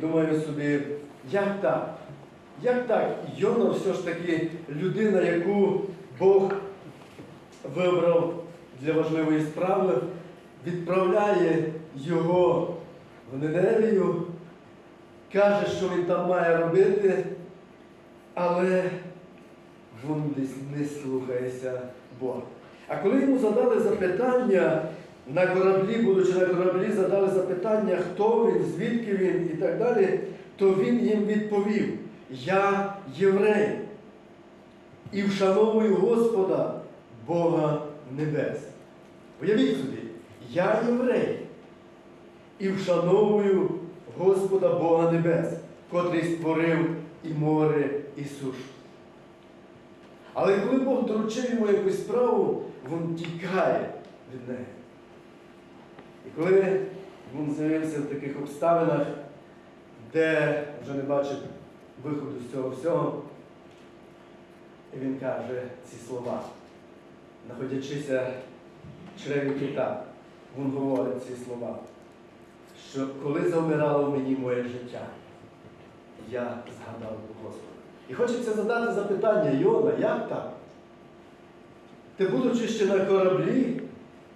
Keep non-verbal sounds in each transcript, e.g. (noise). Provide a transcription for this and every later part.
думаю собі, як так? Як так? Йона все ж таки людина, яку Бог вибрав для важливої справи, відправляє його в Ниневію, каже, що він там має робити, але він десь не слухається Бога. А коли йому задали запитання на кораблі, будучи на кораблі, задали запитання, хто він, звідки він і так далі, то він їм відповів: Я єврей і вшановую Господа, Бога небес. Уявіть собі, я єврей і вшановую Господа Бога небес, котрий створив і море, і сушу. Але коли Бог доручив йому якусь справу, він тікає від неї. І коли він з'явився в таких обставинах, де вже не бачив виходу з цього всього, він каже ці слова, знаходячися в чреві кита, він говорить ці слова, що коли завмирало мені моє життя, я згадав Господа. І хочеться задати запитання, Йона, як так? Ти, будучи ще на кораблі,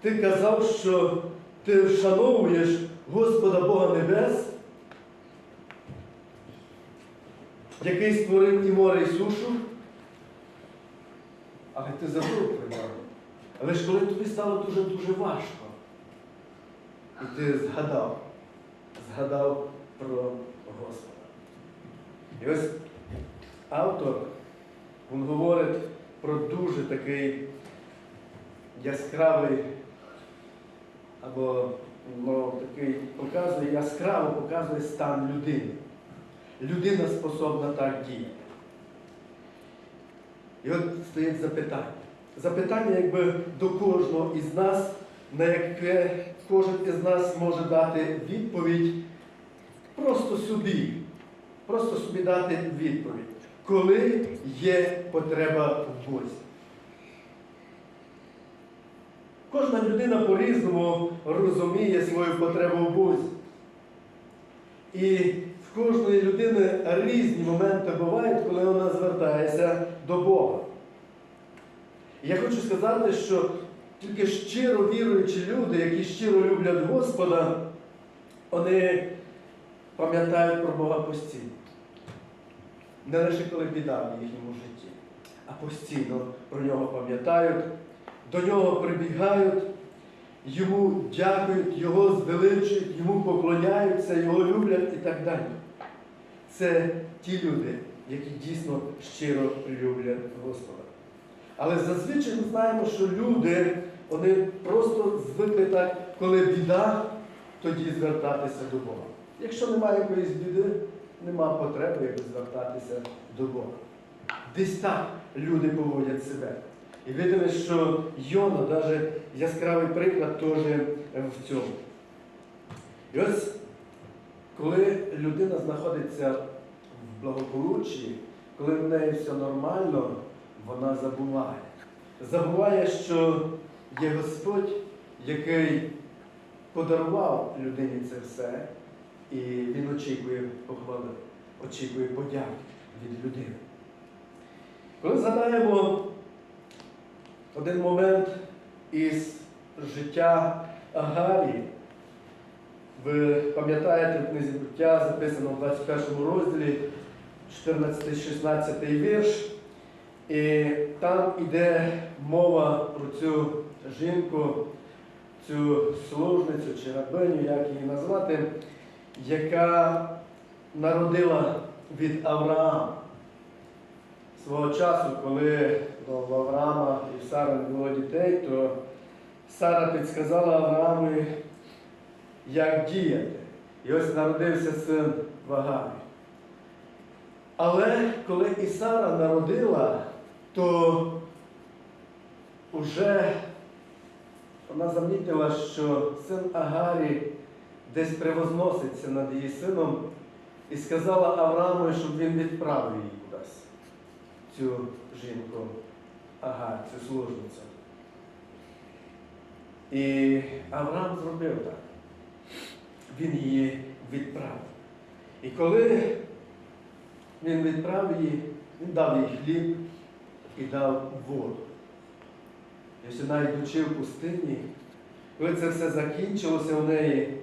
ти казав, що ти вшановуєш Господа Бога Небес, який створив і море, і сушу, але ти забув про нього. Але ж коли тобі стало дуже-дуже важко, і ти згадав, згадав про Господа. І ось автор він говорить про дуже такий яскравий, або ну, такий показує, яскраво показує стан людини. Людина способна так діяти. І от стоїть запитання. Запитання якби до кожного із нас, на яке кожен із нас може дати відповідь просто собі. Просто собі дати відповідь, коли є потреба в Бозі. Кожна людина по-різному розуміє свою потребу в Бозі. І в кожної людини різні моменти бувають, коли вона звертається до Бога. Я хочу сказати, що тільки щиро віруючі люди, які щиро люблять Господа, вони пам'ятають про Бога постійно. Не лише коли біда в їхньому житті, а постійно про нього пам'ятають, до нього прибігають, йому дякують, його звеличують, йому поклоняються, його люблять і так далі. Це ті люди, які дійсно щиро люблять Господа. Але зазвичай ми знаємо, що люди, вони просто звикли так, коли біда, тоді звертатися до Бога. Якщо немає якоїсь біди, нема потреби звертатися до Бога. Десь так люди поводять себе. І видно, що Йона навіть яскравий приклад теж в цьому. І ось, коли людина знаходиться в благополуччі, коли в неї все нормально, вона забуває. Забуває, що є Господь, який подарував людині це все, і він очікує похвали, очікує подяки від людини. Коли згадаємо один момент із життя Агарії, ви пам'ятаєте в книзі буття, записано в 21 розділі, 14-16 вірш. І там іде мова про цю жінку, цю служницю чи рабиню, як її назвати, яка народила від Авраама. Свого часу, коли в Авраама і в Сари не було дітей, то Сара підсказала Аврааму, як діяти. І ось народився син Вагарі. Але коли і Сара народила, то вже вона замітила, що син Агарі десь превозноситься над її сином і сказала Аврааму, щоб він відправив її кудись, цю жінку, Агар, цю служницю. І Авраам зробив так. Він її відправив. І коли він відправив її, він дав їй хліб і дав воду. І ось вона йдучи в пустині, коли це все закінчилося у неї,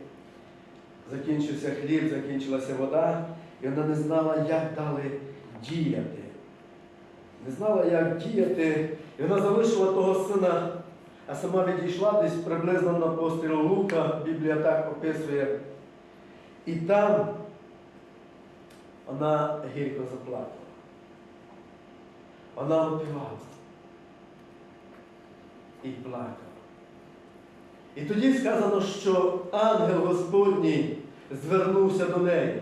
закінчився хліб, закінчилася вода, і вона не знала, як далі діяти. Не знала, як діяти, і вона залишила того сина, а сама відійшла десь приблизно на постріл лука, Біблія так описує. І там вона гірко заплакала. Вона опівала і плакала. І тоді сказано, що ангел Господній звернувся до неї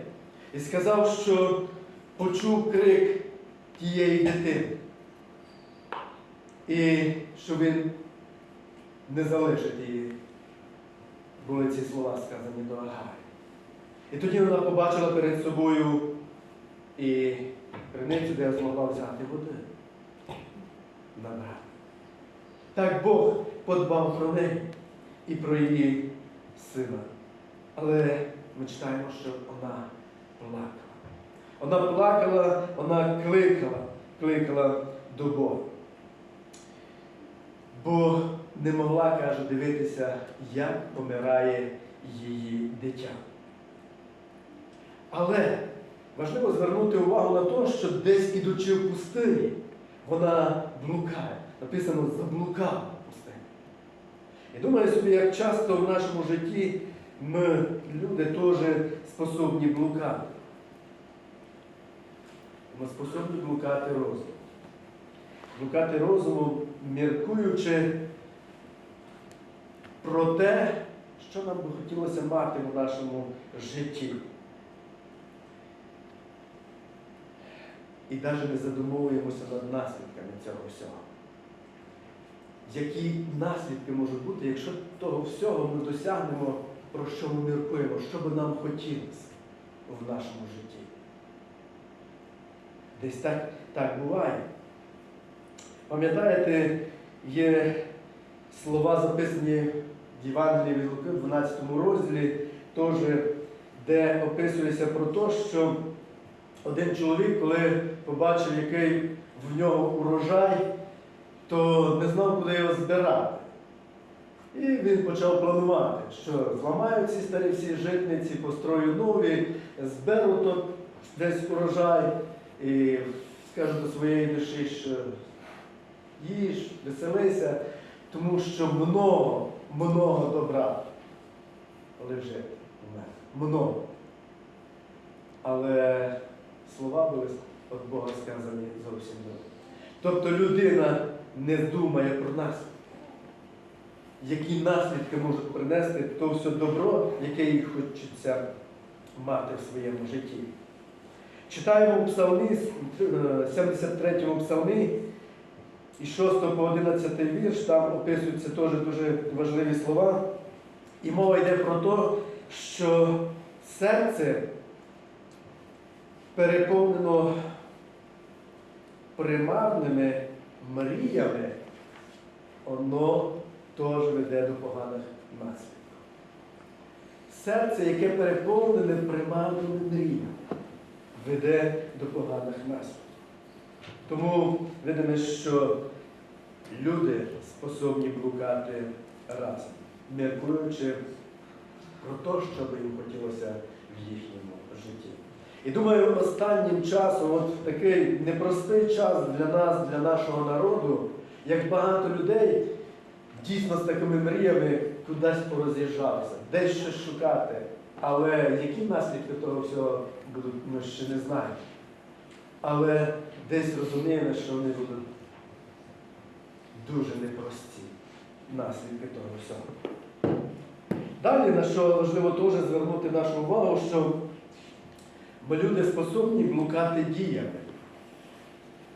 і сказав, що почув крик тієї дитини. І що він не залишить її. Були ці слова сказані до Агари. І тоді вона побачила перед собою і криницю, де змогла взяти води. Набрати. Так Бог подбав про неї і про її сина. Але ми читаємо, що вона плакала. Вона плакала, вона кликала, кликала до Бога. Бо не могла, каже, дивитися, як помирає її дитя. Але важливо звернути увагу на те, що десь ідучи в пустині, вона блукає. Написано заблукала в. І думаю собі, як часто в нашому житті ми, люди, теж способні блукати. Ми способні блукати розум. Блукати розумом, міркуючи про те, що нам би хотілося мати в нашому житті. І навіть не задумовуємося над наслідками цього всього. Які наслідки можуть бути, якщо того всього ми досягнемо, про що ми міркуємо, що би нам хотілося в нашому житті? Десь так, так буває. Пам'ятаєте, є слова записані в Євангелії від Луки, в 12 розділі, теж, де описується про те, що один чоловік, коли побачив, який в нього урожай, то не знав, куди його збирати. І він почав планувати, що зламаю ці старі всі житниці, построю нові, зберу тут десь урожай і скажу до своєї душі, що їж, веселися, тому що много, много добра лежить у мене. Много. Але слова були від Бога сказані зовсім не. Тобто людина не думає про наслідки. Які наслідки можуть принести то все добро, яке їй хочеться мати в своєму житті. Читаємо у псалмі, 73-му псалмі, і 6 по 11 вірш, там описуються теж дуже важливі слова. І мова йде про те, що серце переповнено примарними мріями, воно теж веде до поганих наслідків. Серце, яке переповнене примарними мріями, веде до поганих наслідків. Тому видимо, що люди способні блукати разом, міркуючи про те, що би їм хотілося в їхньому житті. І думаю, останнім часом, от такий непростий час для нас, для нашого народу, як багато людей дійсно з такими мріями кудись пороз'їжджалися, десь щось шукати. Але які наслідки того всього будуть, ми ще не знаємо. Але десь розуміємо, що вони будуть дуже непрості наслідки того всього. Далі, на що важливо теж звернути нашу увагу, що ми люди способні блукати діями.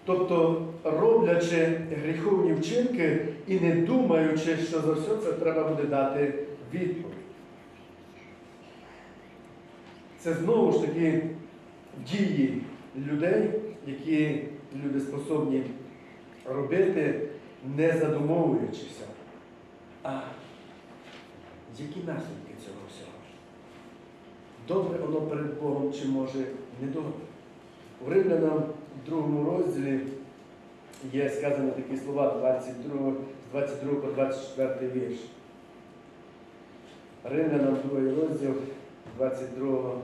Тобто, роблячи гріховні вчинки і не думаючи, що за все це треба буде дати відповідь. Це знову ж таки дії людей, які люди способні робити, не задумовуючися. А які наслідки цього всього? добре воно перед Богом чи може недобре. У Римлянам другому розділі є сказані такі слова 22, з 22 по 24 вірш. Римлянам другий розділ 22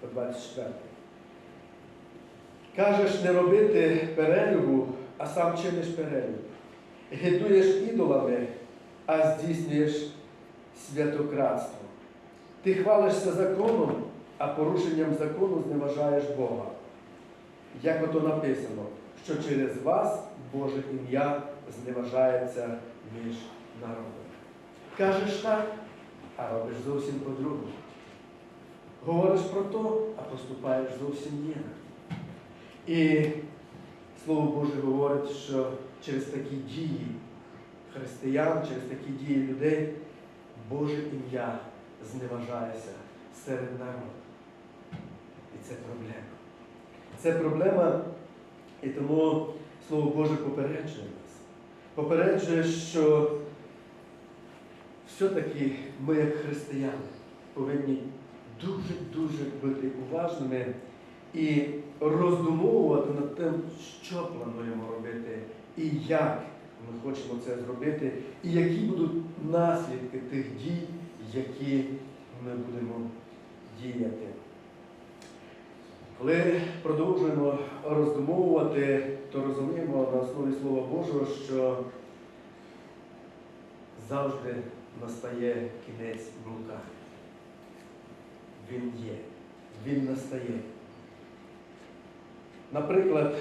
по 24. Кажеш не робити перелюбу, а сам чиниш перелюб. Гидуєш ідолами, а здійснюєш святократство. Ти хвалишся законом, а порушенням закону зневажаєш Бога. Як ото написано, що через вас Боже ім'я зневажається між народами. Кажеш так, а робиш зовсім по-другому. Говориш про то, а поступаєш зовсім інакше. І Слово Боже говорить, що через такі дії християн, через такі дії людей Боже ім'я зневажається серед народу. І це проблема. Це проблема, і тому Слово Боже попереджує нас. Попереджує, що все-таки ми, як християни, повинні дуже-дуже бути уважними і роздумовувати над тим, що плануємо робити і як ми хочемо це зробити, і які будуть наслідки тих дій, які ми будемо діяти. Коли продовжуємо роздумовувати, то розуміємо на основі Слова Божого, що завжди настає кінець блукання. Він є, він настає. Наприклад,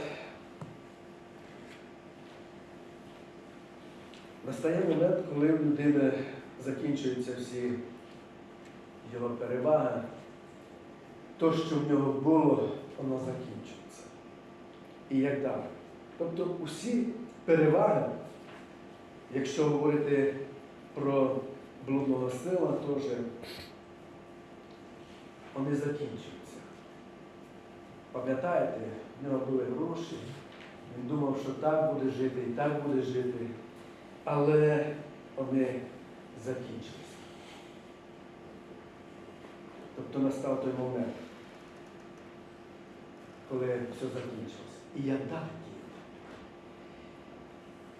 настає момент, коли в людини закінчуються всі його переваги, то, що в нього було, воно закінчується. І як далі? Тобто усі переваги, якщо говорити про блудного сила, теж вони закінчуються. Пам'ятаєте, в нього були гроші, він думав, що так буде жити і так буде жити, але вони закінчилися. Тобто настав той момент, коли все закінчилося. І я дав діяти.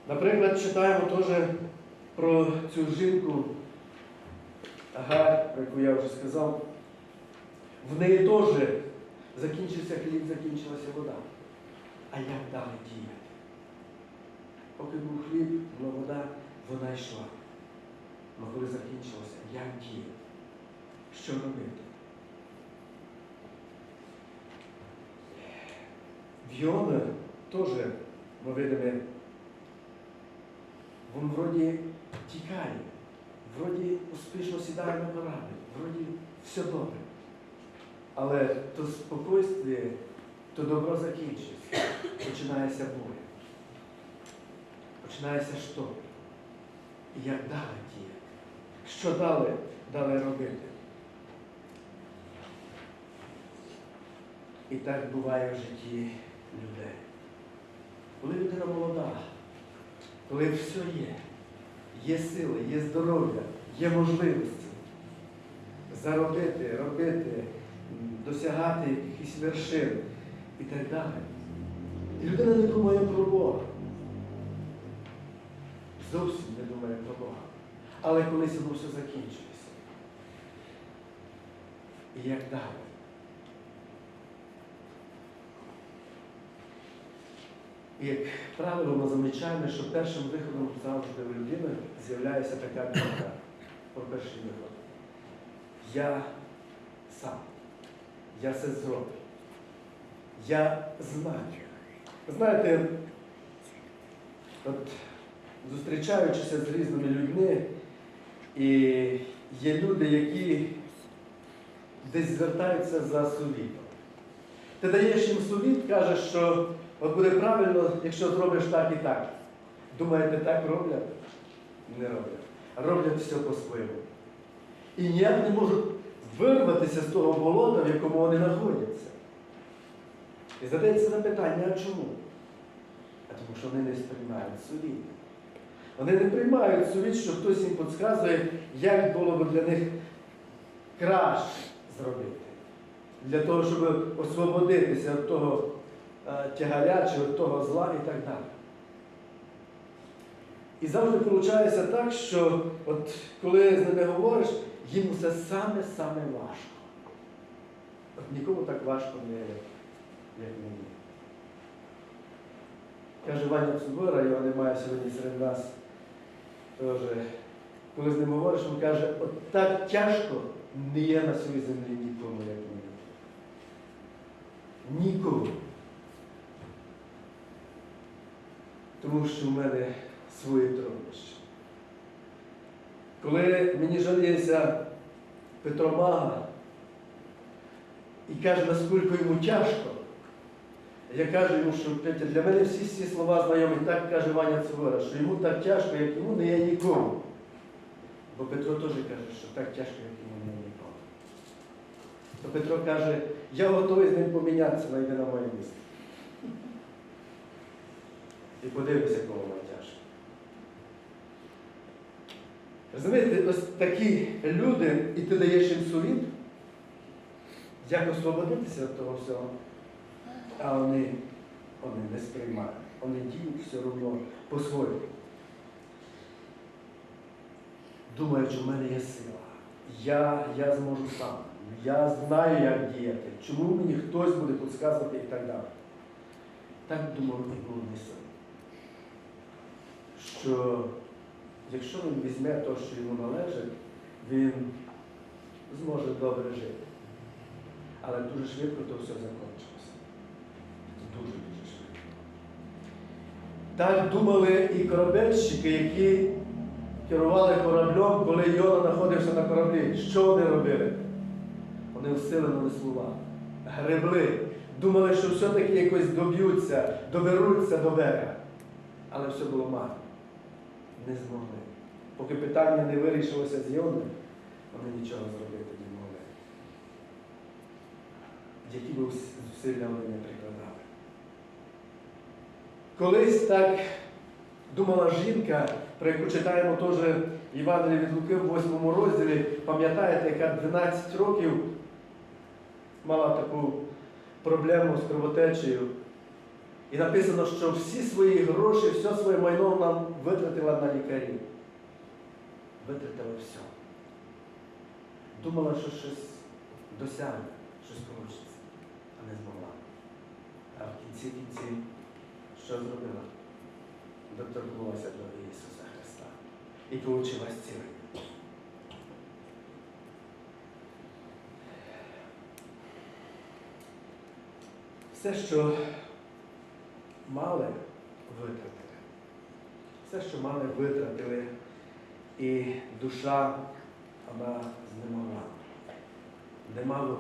Наприклад, читаємо теж про цю жінку Агар, про яку я вже сказав. В неї теж закінчився хліб, закінчилася вода. А як далі діяти? Поки був хліб, була вода, вона йшла. Але коли закінчилося, як діяти? Що робити? В Йона теж ми видимо, він вроді тікає, вроді успішно сідає на корабль, вроді все добре. Але то спокойствие, то добро закінчується. Починається буря. Починається. І як далі діяти? Що далі, далі робити? І так буває в житті людей. Коли людина молода, коли все є, є сили, є здоров'я, є можливості заробити, робити, досягати якихось вершин і так далі. І людина не думає про Бога. Зовсім не думає про Бога. Але колись воно все закінчується. І як далі? Як правило, ми замічаємо, що першим виходом завжди в людини з'являється така думка про перший виход. Я сам. Я все зроблю. Я знаю. Знаєте, от зустрічаючися з різними людьми, і є люди, які десь звертаються за совітом. Ти даєш їм совіт, кажеш, що от буде правильно, якщо зробиш так і так. Думаєте, так роблять? Не роблять. Роблять все по-своєму. І ніяк не можуть вирватися з того болота, в якому вони знаходяться. І задається запитання, а чому? А тому що вони не сприймають совіт. Вони не приймають совіт, що хтось їм підказує, як було б для них краще зробити. Для того, щоб освободитися від того е, тягаря чи від того зла і так далі. І завжди виходить так, що от коли з ними говориш, їм це саме-саме важко. От нікому так важко не як мені. Каже Ваня Цубора, його немає сьогодні серед нас. Теж, коли з ним говориш, він каже, от так тяжко не є на цій землі нікому, як мені. Нікому. Тому що в мене свої труднощі. Коли мені жаліється Петро Мага і каже, наскільки йому тяжко, я кажу йому, що Петя, для мене всі ці слова знайомі, так каже Ваня Цивора, що йому так тяжко, як йому не є нікому. Бо Петро теж каже, що так тяжко, як йому не є нікому. То Петро каже, я готовий з ним помінятися, найди на моє місце. І подивися, кого Розумієте, ось такі люди, і ти даєш їм совіт, як освободитися від того всього, а вони, вони не сприймають. Вони діють все одно по-своєму. Думають, що в мене є сила. Я, я зможу сам. Я знаю, як діяти. Чому мені хтось буде підказувати і так далі. Так думав і був. Що якщо він візьме те, що йому належить, він зможе добре жити. Але дуже швидко то все закінчилося. Дуже-дуже швидко. Так думали і корабельщики, які керували кораблем, коли Йона знаходився на кораблі. Що вони робили? Вони усилено веслували, гребли, думали, що все-таки якось доб'ються, доберуться до берега. Але все було марно. Не змогли. Поки питання не вирішилося з Йоною, вони нічого зробити не могли. Які б зусилля вони не прикладали. Колись так думала жінка, про яку читаємо теж Євангелії від Луки в 8 розділі, пам'ятаєте, яка 12 років мала таку проблему з кровотечею. І написано, що всі свої гроші, все своє майно вона витратила на лікарів. Витратила все. Думала, що щось досягне, щось вийде, а не змогла. А в кінці кінці що зробила? Доторкнулася до Ісуса Христа і отримала зцілення. Все, що мали, витратили. Все, що мали, витратили, і душа вона знемогла. Немало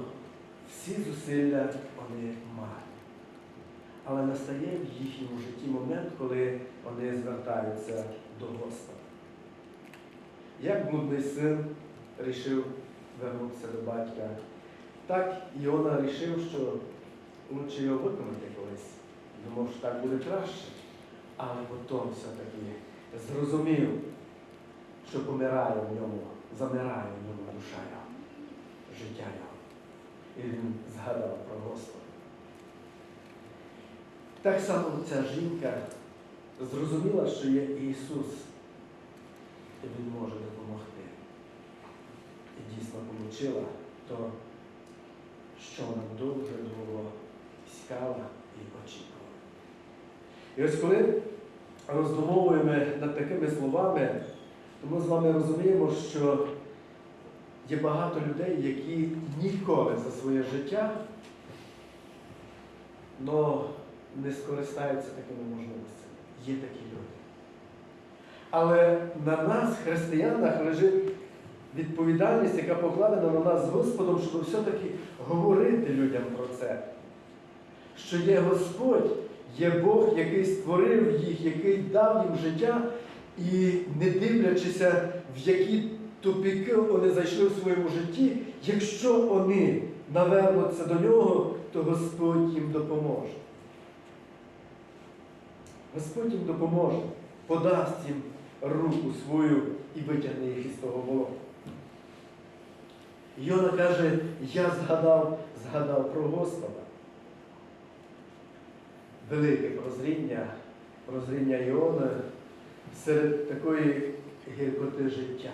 всі зусилля вони мали. Але настає в їхньому житті момент, коли вони звертаються до Господа. Як блудний син рішив вернутися до батька, так Іона рішив, що лучше його виконати колись. Думав, що так буде краще. Але потім все-таки зрозумів, що помирає в ньому, замирає в ньому душа його, життя його. І він згадав про Господа. Так само ця жінка зрозуміла, що є Ісус, і Він може допомогти. І дійсно отримала то, що вона дуже довго іскала і очікувала. І ось коли роздумовуємо над такими словами, то ми з вами розуміємо, що є багато людей, які ніколи за своє життя, но не скористаються такими можливостями. Є такі люди. Але на нас, християнах, лежить відповідальність, яка покладена на нас з Господом, щоб все-таки говорити людям про це. Що є Господь, є Бог, який створив їх, який дав їм життя, і не дивлячися, в які тупіки вони зайшли в своєму житті, якщо вони навернуться до нього, то Господь їм допоможе. Господь їм допоможе, подасть їм руку свою і витягне їх із того болота. Йона каже, я згадав, згадав про Господа. Велике прозріння, прозріння Іона серед такої гіркоти життя,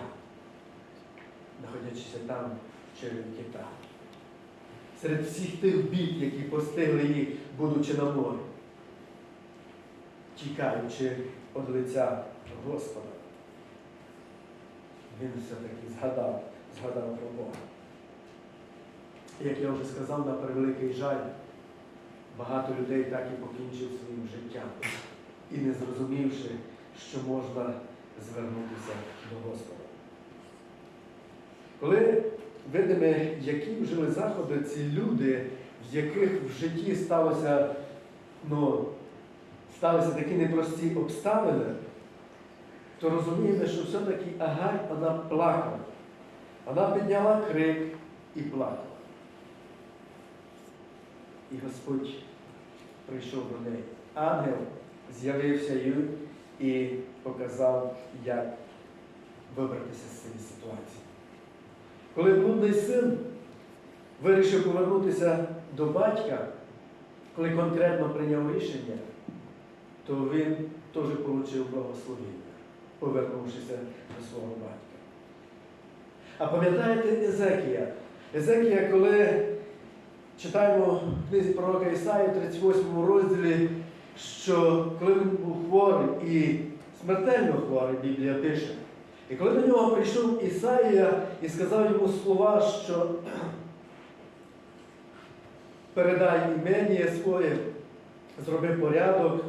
знаходячися там в черві кита. Серед всіх тих бід, які постигли їх, будучи на морі, тікаючи від лиця Господа. Він все-таки згадав, згадав про Бога. Як я вже сказав, на превеликий жаль, багато людей так і покінчив своїм життям, і не зрозумівши, що можна звернутися до Господа. Коли видимо, які вжили заходи ці люди, в яких в житті сталося, ну, сталися такі непрості обставини, то розуміємо, що все-таки Агарь вона плакала. Вона підняла крик і плакала. І Господь прийшов до неї. Ангел з'явився їй і показав, як вибратися з цієї ситуації. Коли блудний син вирішив повернутися до батька, коли конкретно прийняв рішення, то він теж отримав благословення, повернувшися до свого батька. А пам'ятаєте Езекія? Езекія, коли читаємо в книзі пророка Ісаї, 38 розділі, що коли він був хворий і смертельно хворий, Біблія пише, і коли до нього прийшов Ісаїя і сказав йому слова, що передай імені своє, зроби порядок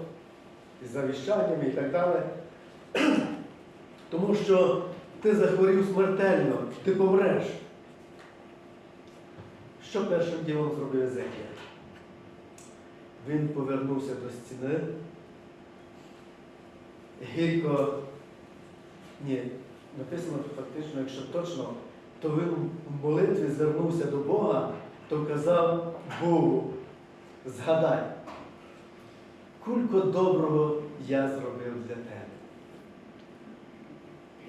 із завіщаннями і так далі, (clears throat) тому що ти захворів смертельно, ти помреш. Що першим ділом зробив Езекія? Він повернувся до стіни, гірко, ні, написано фактично, якщо точно, то він в молитві звернувся до Бога, то казав Богу, згадай, кулько доброго я зробив для тебе.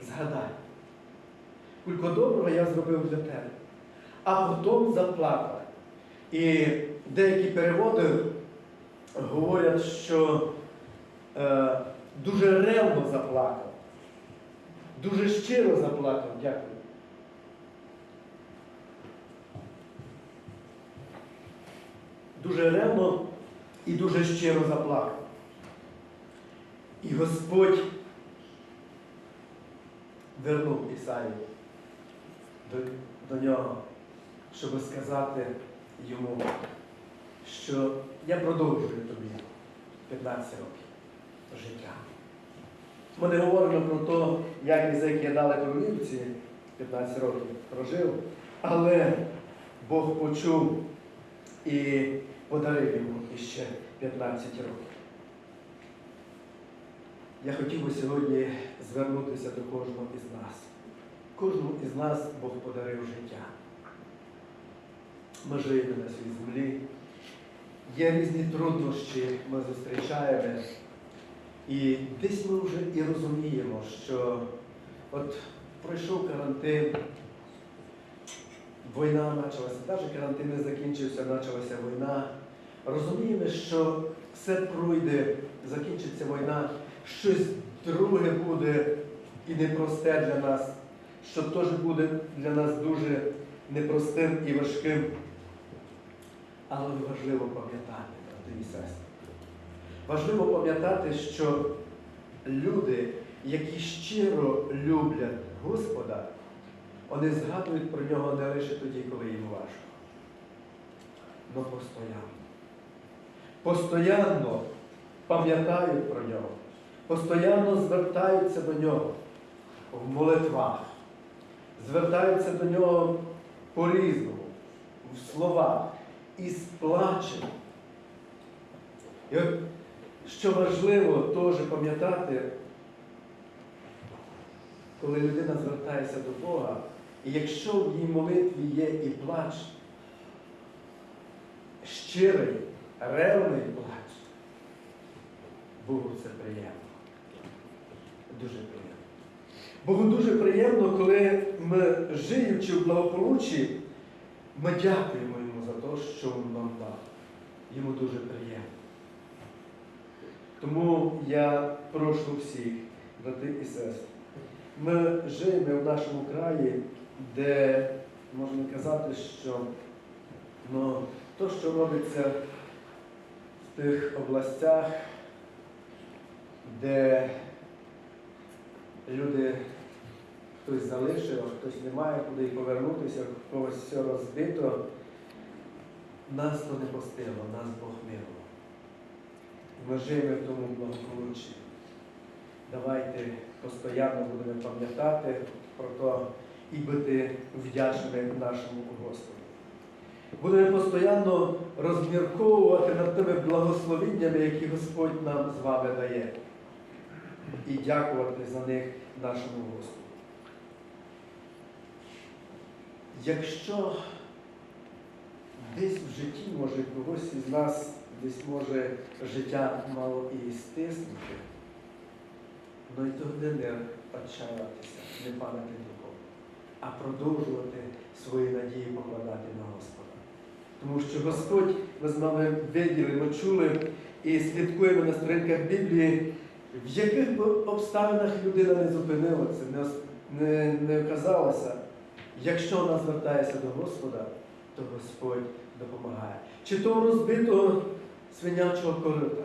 Згадай, кулько доброго я зробив для тебе. А потім заплакав. І деякі переводи говорять, що е, дуже ревно заплакав, дуже щиро заплакав. Дякую. Дуже ревно і дуже щиро заплакав. І Господь вернув Ісаю до, до нього, щоб сказати йому, що я продовжую тобі 15 років життя. Ми не говоримо про те, як Ізекія дали провівці 15 років прожив, але Бог почув і подарив йому іще 15 років. Я хотів би сьогодні звернутися до кожного із нас. Кожному із нас Бог подарив життя. Ми живемо на цій землі. Є різні труднощі, ми зустрічаємо. І десь ми вже і розуміємо, що от пройшов карантин, війна почалася, навіть карантин не закінчився, почалася війна. Розуміємо, що все пройде, закінчиться війна, щось друге буде і непросте для нас, що теж буде для нас дуже непростим і важким. Але важливо пам'ятати, брати і сестри. Важливо пам'ятати, що люди, які щиро люблять Господа, вони згадують про нього не лише тоді, коли їм важко, але постоянно. Постоянно пам'ятають про нього, постоянно звертаються до нього в молитвах, звертаються до нього по-різному, в словах із плачем. І от, що важливо теж пам'ятати, коли людина звертається до Бога, і якщо в її молитві є і плач, щирий, ревний плач, Богу це приємно. Дуже приємно. Богу дуже приємно, коли ми, живучи в благополуччі, ми дякуємо те, що він нам дав. Йому дуже приємно. Тому я прошу всіх, брати і сестри, ми живемо в нашому краї, де можна казати, що ну, то, що робиться в тих областях, де люди хтось залишив, хтось не має куди повернутися, когось все розбито, нас то не постило, нас Бог милував. Ми живемо в тому благополуччі. Давайте постійно будемо пам'ятати про то і бути вдячними нашому Господу. Будемо постійно розмірковувати над тими благословеннями, які Господь нам з вами дає. І дякувати за них нашому Господу. Якщо десь в житті, може, когось із нас десь може життя мало і стиснути, ну і тоді не отчаятися, не падати духом, а продовжувати свої надії покладати на Господа. Тому що Господь, ми з вами виділи, ми чули і слідкуємо на сторінках Біблії, в яких би обставинах людина не зупинилася, не, не, не оказалася, якщо вона звертається до Господа, то Господь допомагає. Чи то розбитого свинячого корита.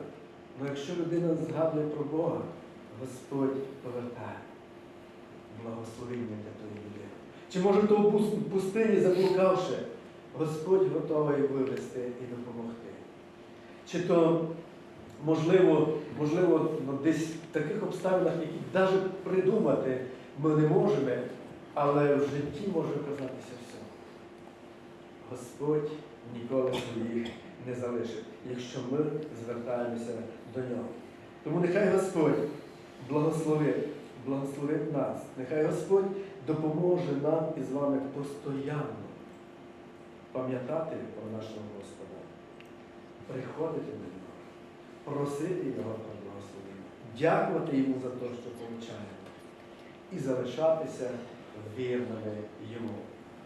Ну якщо людина згадує про Бога, Господь повертає благословення для тої людини. Чи може то в пус- пустині заблукавши, Господь готовий вивести і допомогти. Чи то, можливо, можливо, ну, десь в таких обставинах, які навіть придумати ми не можемо, але в житті може оказатися все. Господь ніколи своїх не залишить, якщо ми звертаємося до нього. Тому нехай Господь благословить, благословить нас. Нехай Господь допоможе нам із вами постійно пам'ятати про нашого Господа, приходити до нього, просити Його про благословення, дякувати Йому за те, що получаємо, і залишатися вірними Йому,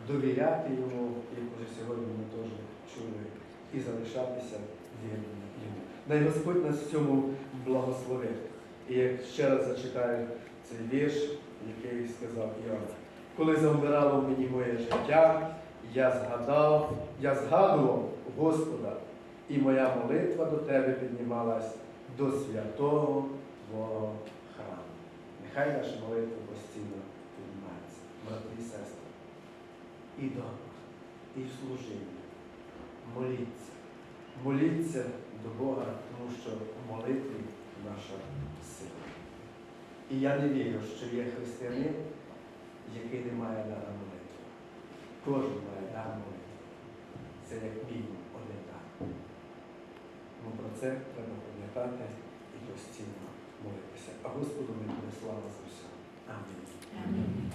довіряти Йому, як уже сьогодні ми теж чули, і залишатися вірними Йому. Най Господь нас в цьому благословить. І як ще раз зачитаю цей вірш, який сказав Іоанн. Коли завмирало мені моє життя, я згадав, я згадував Господа, і моя молитва до тебе піднімалась до святого Твого храму. Нехай наша молитва постійно піднімається, брати і сестри. І дома, і в служінні. Моліться. Моліться до Бога, тому що молитві наша сила. І я не вірю, що є християнин, який не має дара молитви. Кожен має дар молитви. Це як мінімум один дар. Ну про це треба пам'ятати і постійно молитися. А Господу ми буде слава за все. Амінь. Амінь.